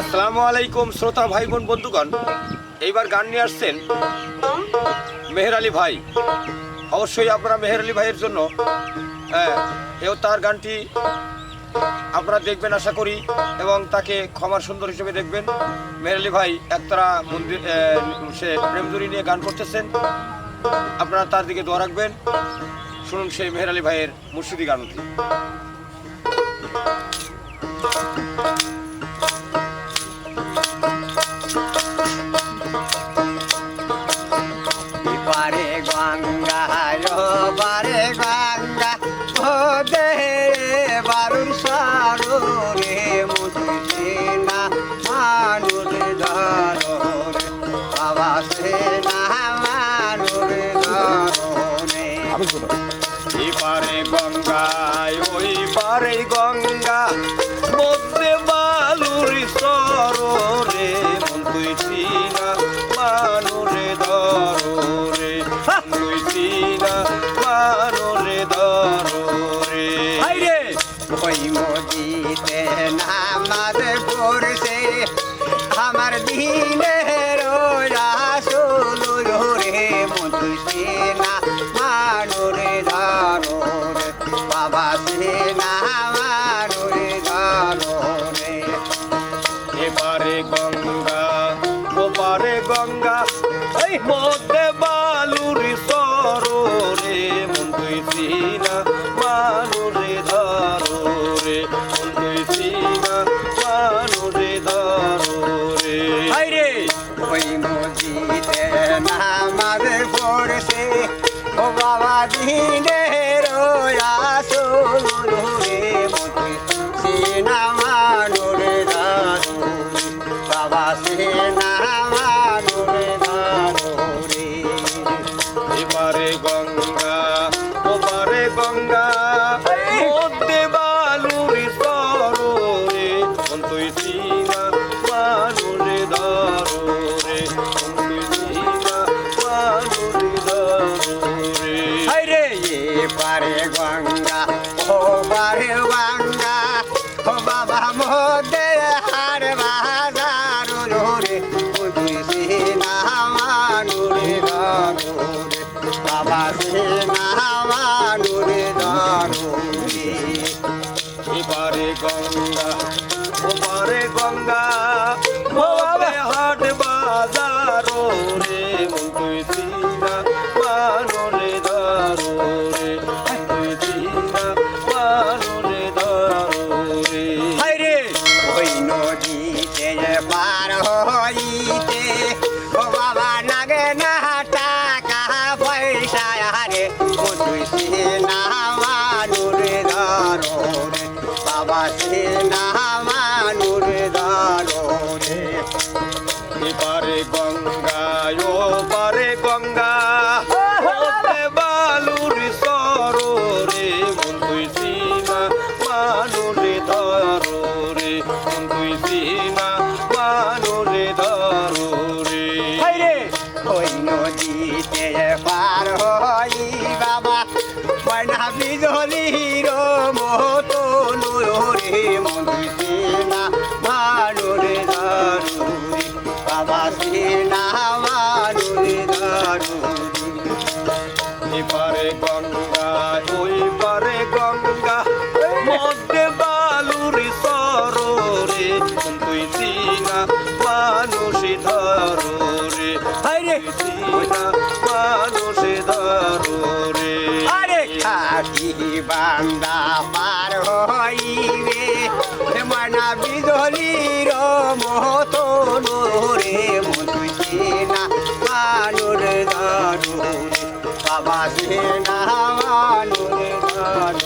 আসসালামু আলাইকুম শ্রোতা ভাই বোন বন্ধুগণ। এইবার গান নিয়ে আসছেন মেহের আলী ভাই। অবশ্যই আপনারা মেহের আলী ভাইয়ের জন্য হ্যাঁ, এও তার গানটি আপনারা দেখবেন আশা করি এবং তাকে ক্ষমার সুন্দর হিসেবে দেখবেন। মেহের আলী ভাই একতারা মন্দির সে প্রেমজুরি নিয়ে গান করতেছেন। আপনারা তার দিকে দোয়া রাখবেন। শুনুন সেই মেহের আলী ভাইয়ের মুর্শিদি গানটি। গঙ্গা মধ্যে বালুর সররে মন তুই চিনা মানুরে ধরে তুই চিনা মানুরে ধরে হাইরে! ওই মজিতে নামাজ পড়ছে আমার দিনের গঙ্গা এই বালুর সররে মন তুই মানুরে ধরে মন তুই চিনা মানুরে ধরে হাইরে ওই মজিতে নামাজ পড়ছে ও বাবা দিনের আসল রে মতে সে না মানুরে দারু বাবা সে বাবা এপারে গঙ্গা ওই পারে গঙ্গা মধ্যে বালুর সররে তুই চিনা মানুষে ধরো রে খাটি বান্দা পার হইবে। ময়না বিজলির মতো রে মন্দিরে না মানুর দারুরি বাবা সে না মানুরে দারুরি